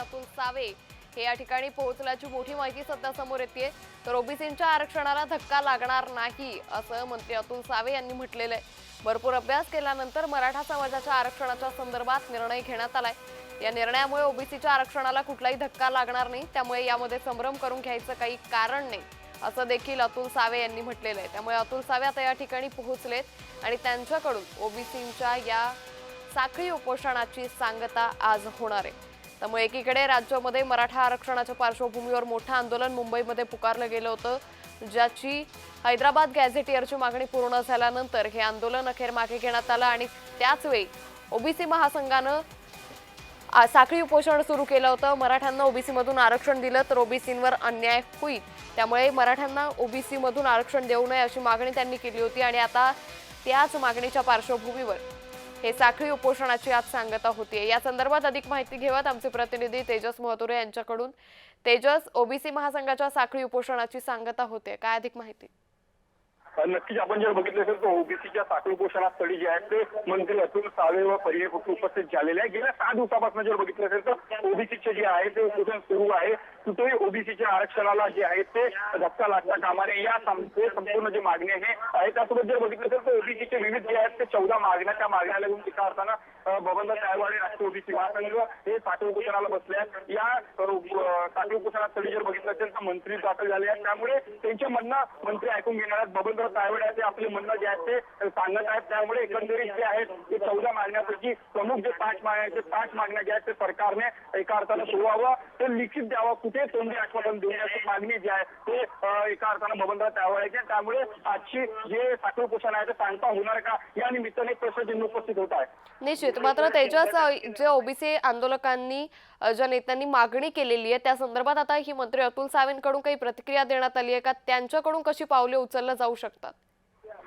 अतुल सावे हे या ठिकाणी पोहोचल्याची मोठी माहिती सध्या समोर येते तर ओबीसींच्या आरक्षणाला धक्का लागणार नाही असं मंत्री अतुल सावे यांनी म्हटलेलं आहे. भरपूर अभ्यास केल्यानंतर मराठा समाजाच्या आरक्षणाच्या संदर्भात निर्णय घेण्यात आलाय. या निर्णयामुळे ओबीसीच्या आरक्षणाला कुठलाही धक्का लागणार नाही. त्यामुळे यामध्ये संभ्रम करून घ्यायचं काही कारण नाही असं देखील अतुल सावे यांनी म्हटलेलं आहे. त्यामुळे अतुल सावे आता या ठिकाणी पोहोचलेत आणि त्यांच्याकडून ओबीसींच्या या साखळी उपोषणाची सांगता आज होणार आहे. त्यामुळे एकीकडे राज्यामध्ये मराठा आरक्षणाच्या पार्श्वभूमीवर मोठं आंदोलन मुंबईमध्ये पुकारलं गेलं होतं ज्याची हैदराबाद गॅझेटियरची मागणी पूर्ण झाल्यानंतर हे आंदोलन अखेर मागे घेण्यात आलं आणि त्याचवेळी ओबीसी महासंघानं साखळी उपोषण सुरू केलं होतं. मराठ्यांना ओबीसीमधून आरक्षण दिलं तर ओबीसींवर अन्याय होईल. त्यामुळे मराठ्यांना ओबीसीमधून आरक्षण देऊ नये अशी मागणी त्यांनी केली होती आणि आता त्याच मागणीच्या पार्श्वभूमीवर हे साखळी उपोषणाची आज सांगता होतीये या संदर्भात अधिक माहिती घेवत आमचे प्रतिनिधी तेजस महतुरे यांच्याकडून. तेजस ओबीसी महासंघाच्या साखळी उपोषणाची सांगता होते. काय अधिक माहिती? नक्कीच आपण जर बघितलं असेल तर ओबीसीच्या साखळी उपोषणास्थळी जे आहेत ते मंत्री अतुल सावे व पर्याय उपस्थित झालेले आहे गेल्या सहा दिवसापासून जर बघितलं असेल तर ओबीसीचे जे आहे ते उपोषण सुरू आहे. कुठेही ओबीसीच्या आरक्षणाला जे आहे ते धक्का लागता कामा नये. या संपूर्ण जे मागणी आहे आहे त्यासोबत जर बघितलं असेल तर ओबीसीचे विविध जे आहेत ते चौदा मागण्या त्या मागण्याला घेऊन टीका असताना बबनदास तायवाडे राष्ट्रीय ओबीसी महासंघ हे साखळी उपोषणाला बसले आहेत. या साठी अ, साखळी जर बघितलं असेल तर मंत्री दाखल झाले आहेत. त्यामुळे त्यांचे म्हणणं मंत्री ऐकून घेणार आहेत. बबनदास तायवाडे आहेत आपले म्हणणं जे आहेत ते सांगत आहेत. त्यामुळे एकंदरीत जे आहेत ते चौदा मागण्यापैकी प्रमुख जे पाच मागण्या आहेत ते पाच मागण्या ज्या आहेत ते सरकारने एका अर्थानं सोडवावं. ते लिखित द्यावं. कुठे तोंडी आश्वासन देण्याची मागणी जी आहे ते एका अर्थानं बबनदास तायवाड्याची आहे. त्यामुळे आजची जे साखळी उपोषण आहे ते सांगता होणार का? या निमित्ताने प्रश्नचिन्ह उपस्थित होत आहे निश्चित. मात्र त्याच्याच जे ओबीसी आंदोलकांनी ज्या नेत्यांनी मागणी केलेली आहे त्या संदर्भात आता ही मंत्री अतुल सावेंकडून काही प्रतिक्रिया देण्यात आली आहे का? त्यांच्याकडून कशी पावले उचलल्या जाऊ शकतात?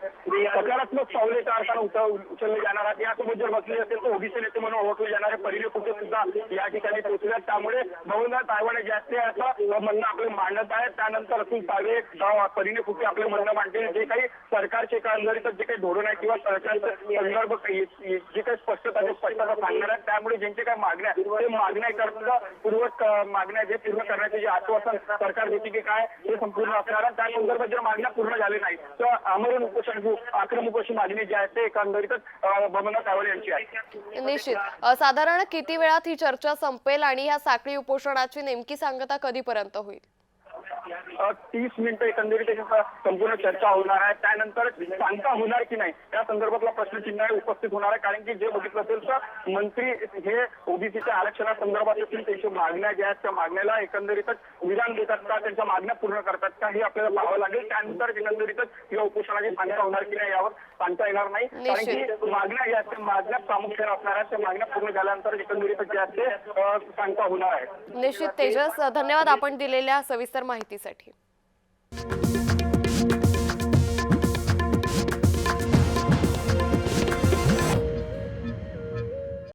सकारात्मक पावले त्या अर्थानं उचलले जाणार आहेत. यासोबत जर बसले असेल तर ओबीसी नेते म्हणून ओळखले जाणारे पहिले कुठे सुद्धा या ठिकाणी पोहोचल्यात त्यामुळे भवनदास तायवाडे जे असं म्हणणं आपले मांडत आहेत त्यानंतर असून सावे परीने कुठे आपलं आपले म्हणणं मांडतील जे काही सरकारचे एकंदरीतच जे काही धोरण आहे किंवा सरकारचं संदर्भ काही- जे काही स्पष्टता ते स्पष्टता सांगणार आहेत. त्यामुळे ज्यांचे काही मागण्या आहेत, ते मागण्या करता पूर्वक मागण्या जे पूर्ण करण्याचे जे आश्वासन सरकार देते की काय हे संपूर्ण असणार त्या संदर्भात जर मागण्या पूर्ण झाल्या नाही तर आमरण उपोषण आक्रमक अशी मागणी जी आहे ते एकंदरीतच यांची आहे. निश्चित. साधारण किती वेळात ही चर्चा संपेल आणि ह्या साखळी उपोषणाची नेमकी सांगता कधीपर्यंत होईल? तीस मिनिटं एकंदरीत संपूर्ण चर्चा होणार आहे. त्यानंतर सांगता होणार की नाही या संदर्भातला प्रश्नचिन्ह आहे उपस्थित होणार आहे. कारण की जे बघितलं असेल तर मंत्री हे ओबीसीच्या आरक्षणासंदर्भात असतील त्यांच्या मागण्या ज्या आहेत त्या मागण्याला एकंदरीतच विधान देतात का त्यांच्या मागण्या पूर्ण करतात का हे आपल्याला पाहावं लागेल. त्यानंतर एकंदरीतच या उपोषणाची सांगता होणार की नाही यावर सांगता येणार नाही. कारण की मागण्या ज्या आहेत त्या मागण्या प्रामुख्याने असणार आहेत. त्या मागण्या पूर्ण झाल्यानंतर एकंदरीतच जे आहेत ते सांगता होणार आहे निश्चित तेजस धन्यवाद आपण दिलेल्या सविस्तर माहितीसाठी